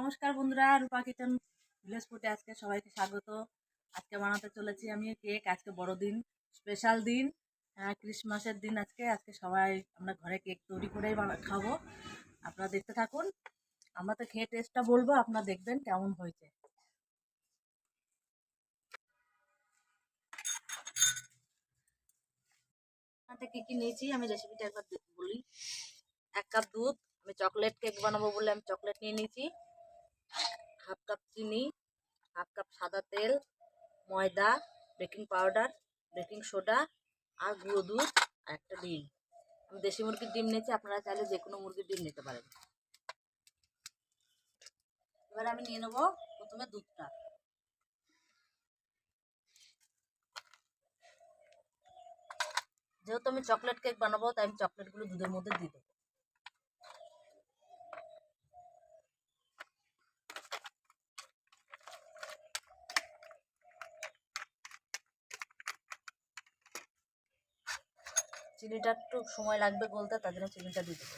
নমস্কার বন্ধুরা, রূপা kitchen village ফুডে আজকে সবাইকে স্বাগত। আজকে বানাতে চলেছি আমি কেক আজকে বড়দিন স্পেশাল দিন হ্যাঁ ক্রিসমাসের দিন আজকে। আজকে সবাই, আমরা ঘরে কেক তৈরি করেই খাব। আপনারা দেখতে থাকুন। আমরা তো খেয়ে টেস্টটা বলব, আপনারা দেখবেন কেমন হয়েছে। কী কী নিয়েছি, আমি রেসিপিটা একবার বলি। এক কাপ দুধ, আমি চকলেট কেক বানাবো বলে আমি চকলেট নিয়ে নিয়েছি। হাফ কাপ চিনি হাফ কাপ সাদা তেল, ময়দা বেকিং পাউডার বেকিং সোডা আর গুঁড়ো দুধ আর একটা ডিম। আমি দেশি মুরগির ডিম নিয়েছি, আপনারা চাইলে যে কোনো মুরগির ডিম নিতে পারেন। এবার আমি নিয়ে নেব প্রথমে দুধটা। যেহেতু আমি চকলেট কেক বানাবো, তাই আমি চকলেটগুলো দুধের মধ্যে দিয়ে দেবো। চিনিটা একটু সময় লাগবে গলতে তার জন্য চিনিটা দিয়ে দেবো।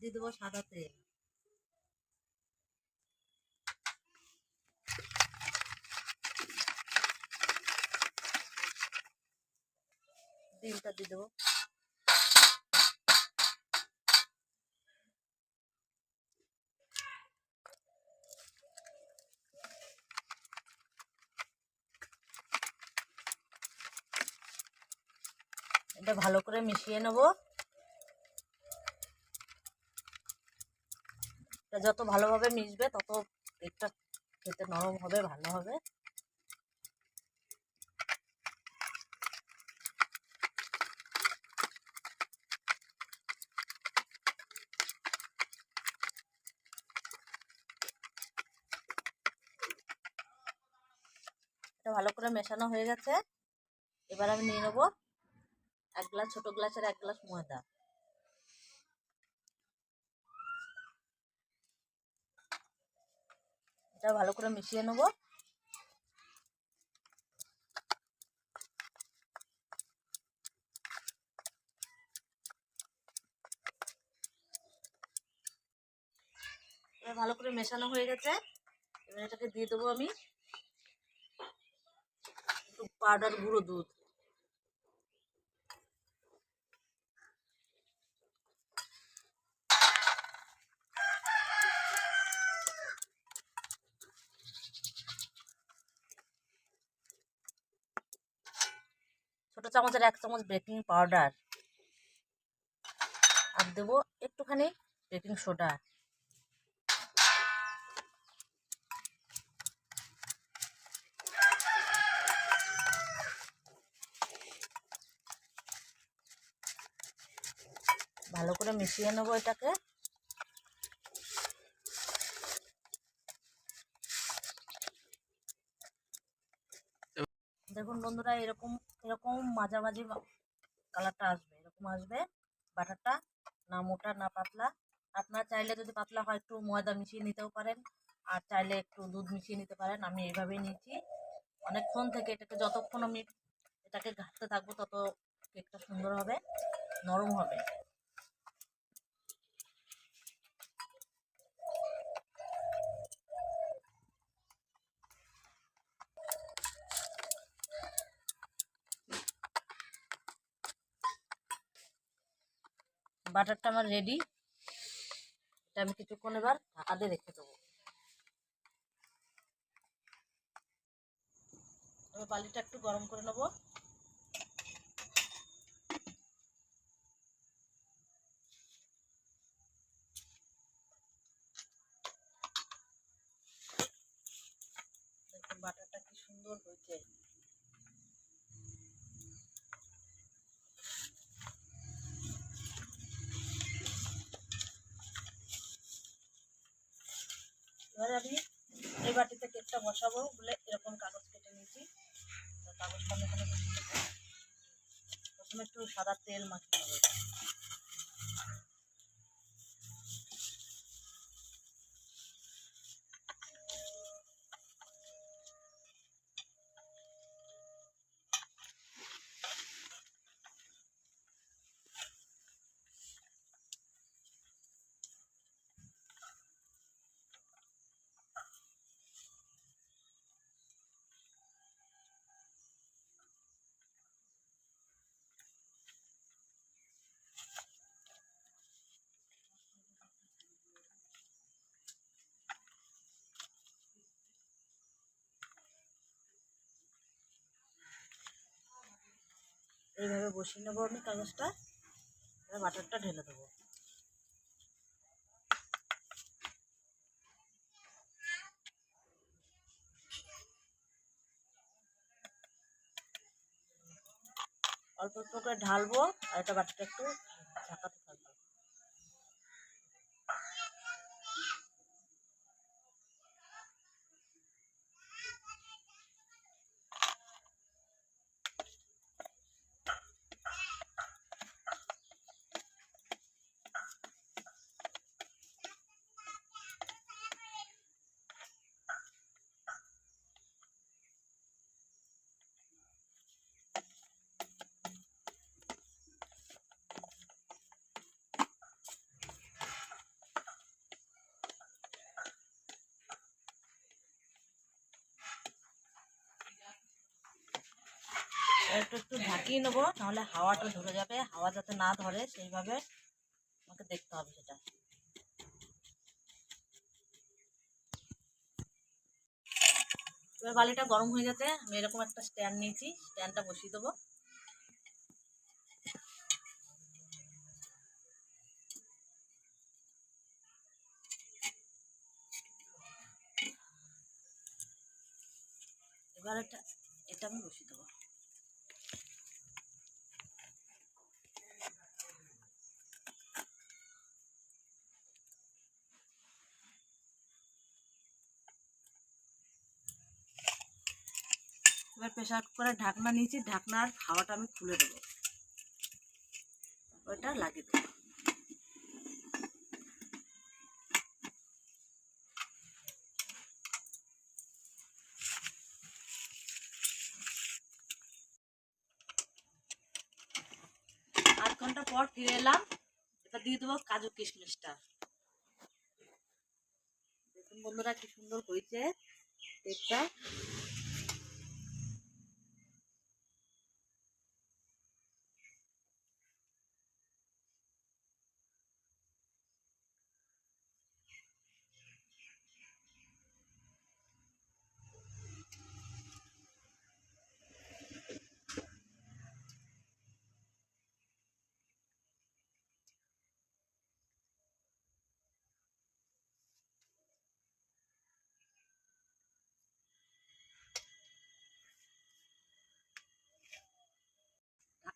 দিয়ে দেবো সাদা তেল। দিয়ে দেবো। এটা ভালো করে মিশিয়ে নেব। এটা যত ভালোভাবে মিশবে, তত কেকটা খেতে নরম হবে, ভালো হবে। ভালো করে মেশানো হয়ে গেছে। এবার আমি নিয়ে নেব এক গ্লাস, ছোট গ্লাস গ্লাসের এক গ্লাস ময়দা। এটা ভালো করে মিশিয়ে নেব। ভালো করে মেশানো হয়ে গেছে। এবার এটাকে দিয়ে দেবো আমি একটু পাউডার গুঁড়ো দুধ। চামচের এক চামচ বেকিং পাউডার আর দেবো একটুখানি বেকিং সোডা ভালো করে মিশিয়ে নেব এটাকে। দেখুন বন্ধুরা, এরকম এরকম মাঝামাঝি কালারটা আসবে। এরকম আসবে, বাটারটা, না মোটা, না পাতলা। আপনারা চাইলে যদি পাতলা হয়, একটু ময়দা মিশিয়ে নিতেও পারেন। আর চাইলে একটু দুধ মিশিয়ে নিতে পারেন। আমি এইভাবেই নিয়েছি। অনেকক্ষণ থেকে এটাকে, যতক্ষণ আমি এটাকে ঘাটতে থাকব, তত কেকটা সুন্দর হবে, নরম হবে। বাটারটা আমার রেডি এটা আমি কিছুক্ষণ এবার ঢাকা দিয়ে রেখে দেবো। এবার বালিটা একটু গরম করে নেব। বাটারটা কি সুন্দর হয়েছে। এবারে আমি এই বাটিতে কেকটা বসাবো বলে এরকম কাগজ কেটে নিয়েছি। কাগজটা প্রথমে একটু সাদা তেল মাখিয়ে নেব। বসিয়ে নেব আমি কাগজটা। বাটারটা ঢেলে দেবো। অল্প অল্প করে ঢালবো আর এটা বাটারটা একটু ঝাঁকাতে একটু একটু ঢাকিয়ে নেব, নাহলে হাওয়াটা ধরে যাবে। হাওয়া যাতে না ধরে, সেইভাবে আমাকে দেখতে হবে সেটা। এবার বালিটা গরম হয়ে গেছে আমি এরকম একটা স্ট্যান্ড নিয়েছি, স্ট্যান্ডটা বসিয়ে দেবো। এবার এটা এটা আমি বসিয়ে দেবো। প্রেশার কুকারের ঢাকনা নিয়েছি, ঢাকনার হাওয়াটা আমি খুলে দেবো। তারপর লাগিয়ে দেবো। ঘণ্টা পর ফিরে এলাম। এটা দিয়ে দেবো কাজু কিশমিশটা। দেখুন বন্ধুরা কি সুন্দর হয়েছে কেকটা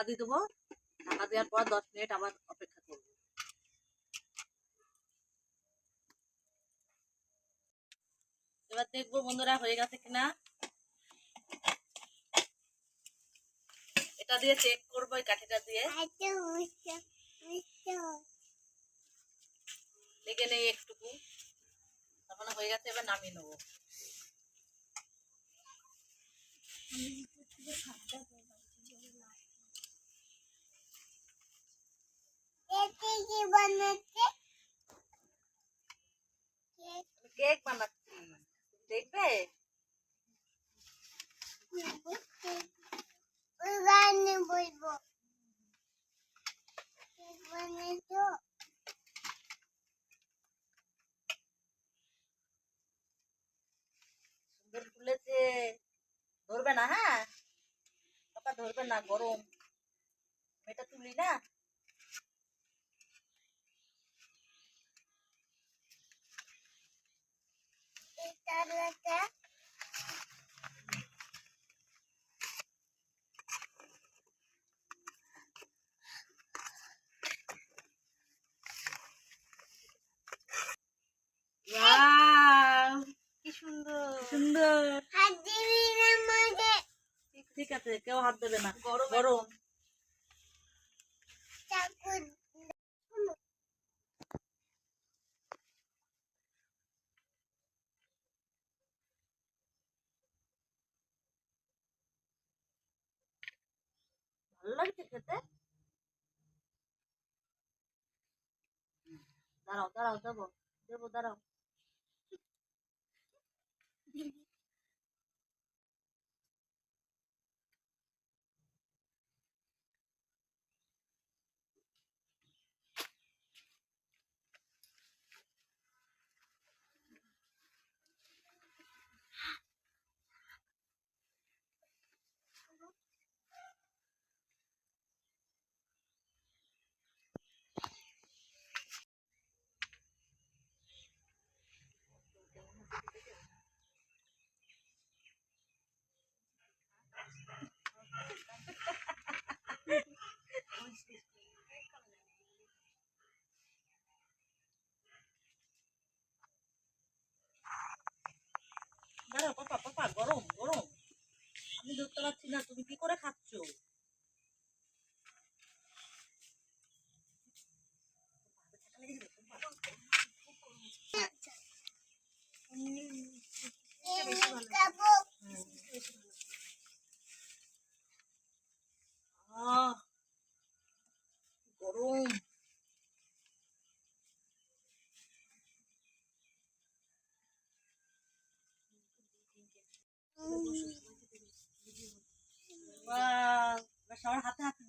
ঢাকা দিয়ে দেবো। ঢাকা দেওয়ার পর দশ মিনিট আবার অপেক্ষা করব। এবার দেখব বন্ধুরা হয়ে গেছে কিনা। এটা দিয়ে চেক করব এই কাঠিটা দিয়ে। লেগে নেই একটুকু। তখন হয়ে গেছে, এবার নামিয়ে নেব। কেক বানাচ্ছি দেখবে সুন্দর ফুলেছে ধরবে না হ্যাঁ পাপা ধরবে না গরম ভালো লাগছে লাগছে খেতে দাঁড়াও দাঁড়াও দেবো দেবো দাঁড়াও ধরতে না তুমি কি করে খাচ্ছ আহ গরম বাহ, এবার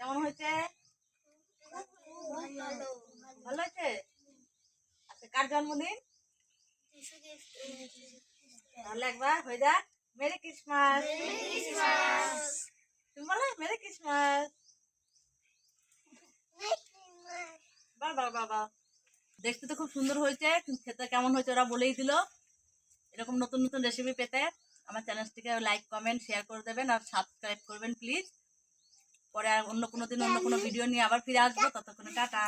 কেমন হয়েছে? ভালো হয়েছে আচ্ছা কার জন্মদিন? তাহলে একবার হয়ে যাক। Merry Christmas. তুমি বলো, মেরি ক্রিসমাস। বাবা বাবা দেখতে তো খুব সুন্দর হয়েছে খেতে কেমন হয়েছে ওরা বলেই দিল। এরকম নতুন নতুন রেসিপি পেতে আমার চ্যানেলটিকে লাইক কমেন্ট শেয়ার করে দেবেন আর সাবস্ক্রাইব করবেন প্লিজ পরে আর অন্য কোনো দিন অন্য কোনো ভিডিও নিয়ে আবার ফিরে আসব ততক্ষণে টাটা।